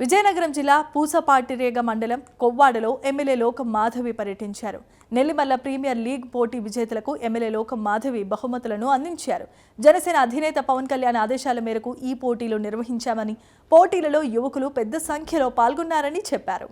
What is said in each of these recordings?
విజయనగరం జిల్లా పూసపాటిరేగ మండలం కొవ్వాడలో ఎమ్మెల్యే లోకం మాధవి పర్యటించారు. నెల్లిమల్ల ప్రీమియర్ లీగ్ పోటీ విజేతలకు ఎమ్మెల్యే లోకం మాధవి బహుమతులను అందించారు. జనసేన అధినేత పవన్ కళ్యాణ్ ఆదేశాల మేరకు ఈ పోటీలు నిర్వహించామని పోటీలలో యువకులు పెద్ద సంఖ్యలో పాల్గొన్నారని చెప్పారు.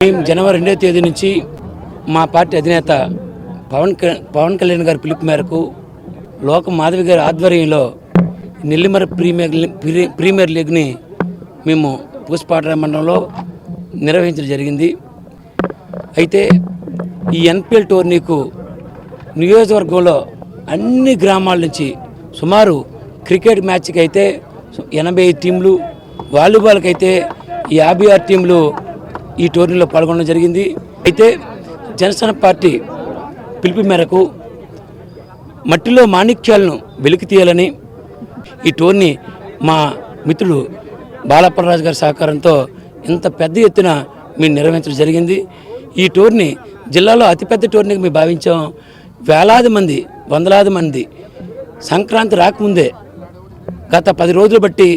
మేము జనవరి రెండవ తేదీ నుంచి మా పార్టీ అధినేత పవన్ పవన్ కళ్యాణ్ గారి పిలుపు మేరకు లోక మాధవి గారి ఆధ్వర్యంలో నెల్లిమర ప్రీమియర్ ప్రీ- ప్రీమియర్ లీగ్ని మేము పూసపాట మండలంలో నిర్వహించడం జరిగింది. అయితే ఈ ఎన్పిఎల్ టోర్నీకు నియోజకవర్గంలో అన్ని గ్రామాల నుంచి సుమారు క్రికెట్ మ్యాచ్కి అయితే ఎనభై ఐదు టీంలు వాలీబాల్కి అయితే యాభై ఆరు టీంలు ఈ టోర్నీలో పాల్గొనడం జరిగింది. అయితే జనసేన పార్టీ పిలుపు మేరకు మట్టిలో మాణిక్యాలను వెలికి తీయాలని ఈ టోర్నీ మా మిత్రుడు బాలప్పలరాజు గారి సహకారంతో ఇంత పెద్ద ఎత్తున మేము నిర్వహించడం జరిగింది. ఈ టోర్నీ జిల్లాలో అతిపెద్ద టోర్నీకి మేము భావించాం. వేలాది మంది వందలాది మంది సంక్రాంతి రాకముందే గత పది రోజులు బట్టి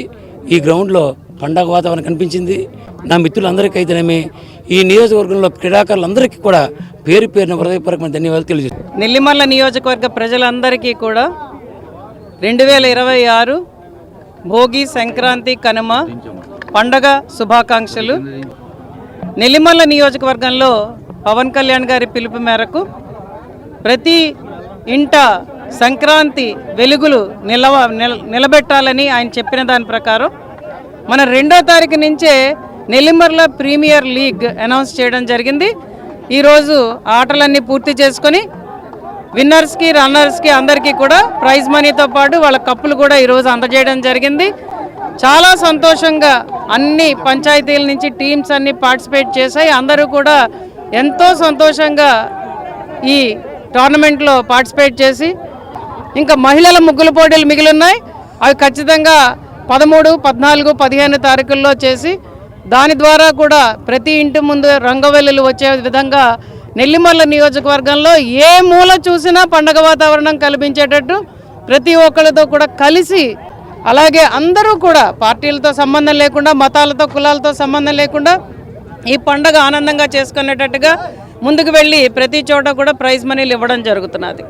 ఈ గ్రౌండ్లో పండగ వాతావరణం కనిపించింది. నా మిత్రులందరికీ అయితేనేమి ఈ నియోజకవర్గంలో క్రీడాకారులందరికీ కూడా పేరు పేరున హృదయపూర్వకమైన ధన్యవాదాలు తెలియజేస్తాను నెల్లిమల్ల నియోజకవర్గ ప్రజలందరికీ కూడా రెండు వేల ఇరవై ఆరు భోగి సంక్రాంతి కనుమ పండగ శుభాకాంక్షలు. నెల్లిమల్ల నియోజకవర్గంలో పవన్ కళ్యాణ్ గారి పిలుపు మేరకు ప్రతి ఇంట సంక్రాంతి వెలుగులు నిలవ నిల నిలబెట్టాలని ఆయన చెప్పిన దాని ప్రకారం మన రెండో తారీఖు నుంచే నెల్లిమర్ల ప్రీమియర్ లీగ్ అనౌన్స్ చేయడం జరిగింది. ఈరోజు ఆటలన్నీ పూర్తి చేసుకొని విన్నర్స్కి రన్నర్స్కి అందరికీ కూడా ప్రైజ్ మనీతో పాటు వాళ్ళ కప్పులు కూడా ఈరోజు అందజేయడం జరిగింది. చాలా సంతోషంగా అన్ని పంచాయతీల నుంచి టీమ్స్ అన్నీ పార్టిసిపేట్ చేశాయి. అందరూ కూడా ఎంతో సంతోషంగా ఈ టోర్నమెంట్లో పార్టిసిపేట్ చేసి ఇంకా మహిళల ముగ్గుల పోటీలు మిగిలి ఉన్నాయి. అవి ఖచ్చితంగా పదమూడు పద్నాలుగు పదిహేను తారీఖుల్లో చేసి దాని ద్వారా కూడా ప్రతి ఇంటి ముందు రంగవల్లులు వచ్చే విధంగా నెల్లిమల్ల నియోజకవర్గంలో ఏ మూల చూసినా పండగ వాతావరణం కల్పించేటట్టు ప్రతి ఒక్కరితో కూడా కలిసి అలాగే అందరూ కూడా పార్టీలతో సంబంధం లేకుండా మతాలతో కులాలతో సంబంధం లేకుండా ఈ పండగ ఆనందంగా చేసుకునేటట్టుగా ముందుకు వెళ్ళి ప్రతి చోట కూడా ప్రైజ్ మనీలు ఇవ్వడం జరుగుతున్నది.